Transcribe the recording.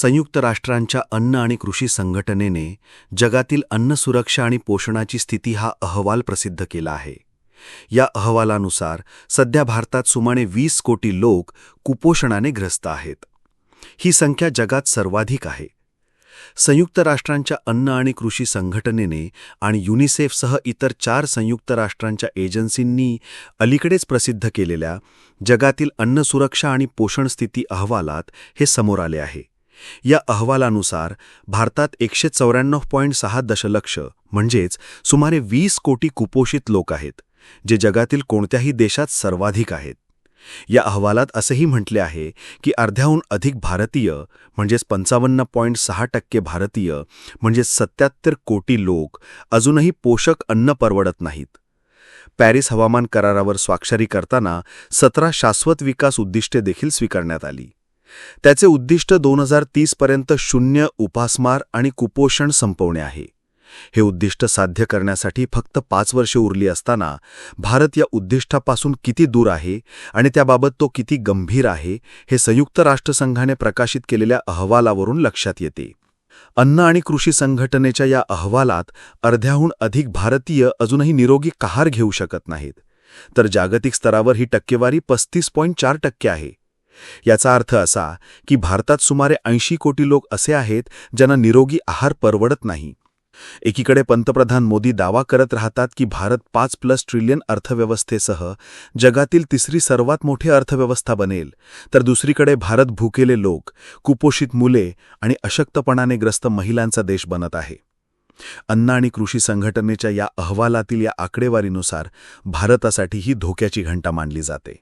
संयुक्त राष्ट्रांच्या अन्न आणि कृषी संघटनेने जगातील अन्न सुरक्षा आणि पोषणाची स्थिती हा अहवाल प्रसिद्ध केला आहे. या अहवालानुसार सध्या भारतात सुमारे वीस कोटी लोक कुपोषणाने ग्रस्त आहेत. ही संख्या जगात सर्वाधिक आहे. संयुक्त राष्ट्रांच्या अन्न आणि कृषी संघटनेने आणि युनिसेफसह इतर चार संयुक्त राष्ट्रांच्या एजन्सींनी अलीकडेच प्रसिद्ध केलेल्या जगातील अन्न सुरक्षा आणि पोषण स्थिती अहवालात हे समोर आले आहे. या अहवालानुसार भारतात एकशे चौऱ्याण्णव पॉईंट सहा दशलक्ष म्हणजेच सुमारे वीस कोटी कुपोषित लोक आहेत जे जगातील कोणत्याही देशात सर्वाधिक आहेत. या अहवालात असेही म्हटले आहे की अर्ध्याहून अधिक भारतीय म्हणजेच पंचावन्न पॉईंट सहा टक्के भारतीय म्हणजेच सत्याहत्तर कोटी लोक अजूनही पोषक अन्न परवडत नाहीत. पॅरिस हवामान करारावर स्वाक्षरी करताना सतरा शाश्वत विकास उद्दिष्टे देखील स्वीकारण्यात आली. त्याचे उद्दिष्ट दोन हजार तीसपर्यंत शून्य उपासमार आणि कुपोषण संपवणे आहे. हे उद्दिष्ट साध्य करण्यासाठी फक्त पाच वर्षे उरली असताना भारत या उद्दिष्टापासून किती दूर आहे आणि त्याबाबत तो किती गंभीर आहे हे संयुक्त राष्ट्रसंघाने प्रकाशित केलेल्या अहवालावरून लक्षात येते. अन्न आणि कृषी संघटनेच्या या अहवालात अर्ध्याहून अधिक भारतीय अजूनही निरोगी कहार घेऊ शकत नाहीत. तर जागतिक स्तरावर ही टक्केवारी पस्तीस पॉईंट चार टक्के आहे. याचा अर्थ असा की भारतात सुमारे ऐंशी कोटी लोक असे आहेत ज्यांना निरोगी आहार परवडत नाही. एकीकडे पंतप्रधान मोदी दावा करत राहतात की भारत पाच प्लस ट्रिलियन अर्थव्यवस्थेसह जगातील तिसरी सर्वात मोठी अर्थव्यवस्था बनेल तर दुसरीकडे भारत भुकेले लोक कुपोषित मुले आणि अशक्तपणाने ग्रस्त महिलांचा देश बनत आहे. अन्न आणि कृषी संघटनेच्या या अहवालातील या आकडेवारीनुसार भारतासाठी ही धोक्याची घंटा मानली जाते.